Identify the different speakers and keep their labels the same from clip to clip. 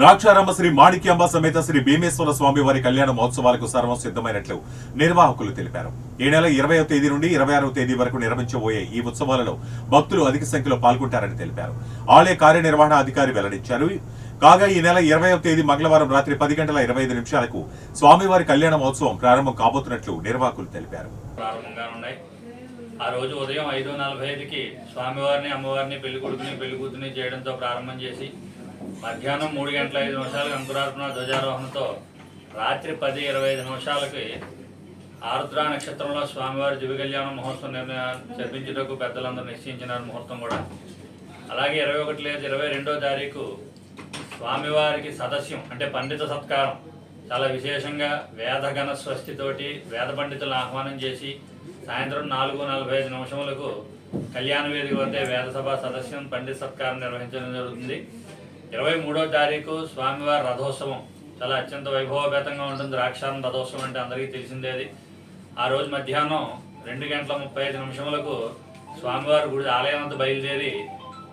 Speaker 1: ద్రాక్షారామ శ్రీ మాణిక్యాంబ సమేత శ్రీ భీమేశ్వర స్వామి వారి కళ్యాణ మహోత్సవాలకు సర్వం సిద్ధమైనట్లు నిర్వాహకులు తెలిపారు. ఈ నెల ఇరవయో తేదీ నుండి ఇరవై ఆరవ తేదీ వరకు నిర్వహించబోయే ఈ ఉత్సవాలలో భక్తులు అధిక సంఖ్యలో పాల్గొంటారని తెలిపారు. ఆలయ కార్యనిర్వహణ అధికారి వెల్లడించారు. కాగా ఈ నెల ఇరవై తేదీ మంగళవారం రాత్రి పది గంటల ఇరవై ఐదు నిమిషాలకు స్వామివారి కళ్యాణ మహోత్సవం ప్రారంభం కాబోతున్నట్లు నిర్వాహకులు తెలిపారు.
Speaker 2: ఆ రోజు ఉదయం ఐదు నలభై ఐదుకి స్వామివారిని అమ్మవారిని పెళ్ళి కొడుకుని పెళ్ళి కూతుని చేయడంతో ప్రారంభం చేసి మధ్యాహ్నం మూడు గంటల ఐదు నిమిషాలకు అంకురార్పణ ధ్వజారోహణతో రాత్రి పది ఇరవై ఐదు నిమిషాలకి ఆరుద్ర నక్షత్రంలో స్వామివారి దివ్య కళ్యాణ మహోత్సవం నిర్ణయం జరిపించుటకు పెద్దలందరూ నిశ్చయించినారు ముహూర్తం కూడా. అలాగే ఇరవై ఒకటి లేదు ఇరవై రెండో తారీఖు స్వామివారికి సదస్యం అంటే పండిత సత్కారం. చాలా విశేషంగా వేదగణ స్వస్తితోటి వేద పండితులను ఆహ్వానం చేసి సాయంత్రం నాలుగు నలభై ఐదు నిమిషములకు కళ్యాణ వేదిక వద్ద వేదసభ సదస్యం పండిత సత్కారం నిర్వహించడం జరుగుతుంది. ఇరవై మూడో తారీఖు స్వామివారి రథోత్సవం. చాలా అత్యంత వైభవగతంగా ఉంటుంది. ద్రాక్షారం రథోత్సవం అంటే అందరికీ తెలిసిందే అది. ఆ రోజు మధ్యాహ్నం రెండు గంటల ముప్పై ఐదు నిమిషములకు స్వామివారి గుడి ఆలయం అంతా బయలుదేరి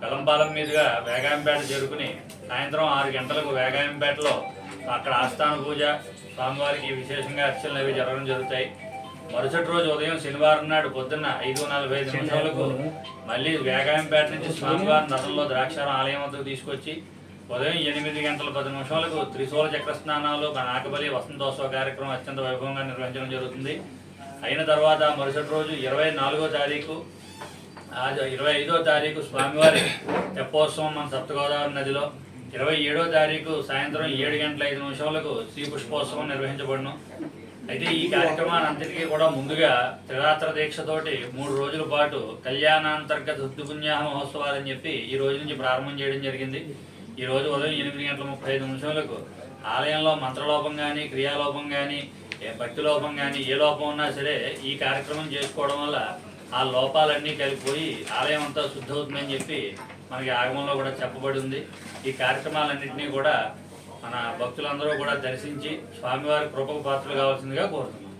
Speaker 2: వెలంపాలెం మీదుగా వేగాయంపేట చేరుకుని సాయంత్రం ఆరు గంటలకు వేగాయంపేటలో అక్కడ ఆస్థాన పూజ స్వామివారికి విశేషంగా అర్చనలు అవి జరగడం జరుగుతాయి. మరుసటి రోజు ఉదయం శనివారం నాడు పొద్దున్న ఐదు నలభై ఐదు నిమిషాలకు మళ్ళీ వేగాయంపేట నుంచి స్వామివారి నదంలో ద్రాక్షారం ఆలయం వద్దకు తీసుకొచ్చి ఉదయం ఎనిమిది గంటల పది నిమిషాలకు త్రిశూల చక్ర స్నానాలు నాకబలి వసంతోత్సవ కార్యక్రమం అత్యంత వైభవంగా నిర్వహించడం జరుగుతుంది. అయిన తర్వాత మరుసటి రోజు ఇరవై నాలుగో తారీఖు ఆ ఇరవై ఐదో తారీఖు స్వామివారి తెప్పోత్సవం మన సప్తగోదావరి నదిలో. ఇరవై ఏడో తారీఖు సాయంత్రం ఏడు గంటల ఐదు నిమిషాలకు శ్రీ పుష్పోత్సవం నిర్వహించబడును. అయితే ఈ కార్యక్రమాన్నంతటికీ కూడా ముందుగా త్రిరాత్ర దీక్షతోటి మూడు రోజుల పాటు కళ్యాణాంతర్గత శుద్ధిపుణ్యాహ మహోత్సవాలు అని చెప్పి ఈ రోజు నుంచి ప్రారంభం చేయడం జరిగింది. ఈ రోజు ఉదయం ఎనిమిది గంటల ముప్పై ఐదు నిమిషాలకు ఆలయంలో మంత్రలోపం కానీ క్రియాలోపం కానీ భక్తి లోపం కానీ ఏ లోపం ఉన్నా సరే ఈ కార్యక్రమం చేసుకోవడం వల్ల ఆ లోపాలన్నీ కలిపిపోయి ఆలయం అంతా శుద్ధవుతుందని చెప్పి మనకి ఆగమంలో కూడా చెప్పబడి ఉంది. ఈ కార్యక్రమాలన్నింటినీ కూడా మన భక్తులందరూ కూడా దర్శించి స్వామివారి కృపకు పాత్రలు కావాల్సిందిగా కోరుతున్నాం.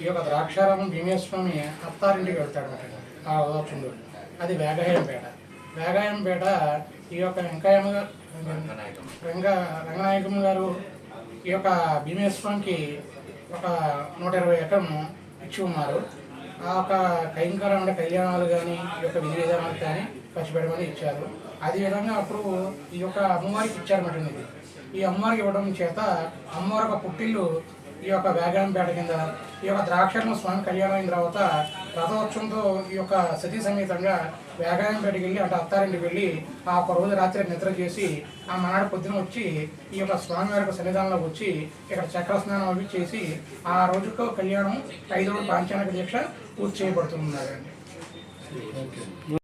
Speaker 3: ఈ యొక్క ద్రాక్షారామం భీమేశ్వమి అత్తారింటికి వెళ్తాడు ఆ అది వేగాయంపేట ఈ యొక్క వెంకయ్యమ్మ గారు వెంక రంగనాయకమ్మ గారు ఈ యొక్క భీమేశ్వరంకి ఒక నూట ఇరవై ఎకరము ఇచ్చి ఉన్నారు. ఆ యొక్క కైంకరం అంటే కళ్యాణాలు కానీ ఈ యొక్క విధి విధానాలు కానీ ఖర్చు పెట్టమని ఇచ్చారు. అదేవిధంగా అప్పుడు ఈ యొక్క అమ్మవారికి ఇచ్చారన్నమాట ఇది. ఈ అమ్మవారికి ఇవ్వడం చేత అమ్మవారి యొక్క పుట్టిల్లు ఈ యొక్క వేగాంపేట కింద ఈ యొక్క ద్రాక్షను స్వామి కళ్యాణం అయిన తర్వాత రథోత్సవంతో ఈ యొక్క సతీ సమేతంగా వేగాంపేటకి వెళ్ళి అంటే అత్తారింటికి వెళ్ళి ఆ ఒక రోజు రాత్రి నిద్ర చేసి ఆ మనాడు పొద్దున వచ్చి ఈ యొక్క స్వామివారి యొక్క సన్నిధానంలో వచ్చి ఇక్కడ చక్ర స్నానం అవి చేసి ఆ రోజుకు కళ్యాణం ఐదు రోజులు పాంచానక దీక్ష పూర్తి చేయబడుతున్నదండి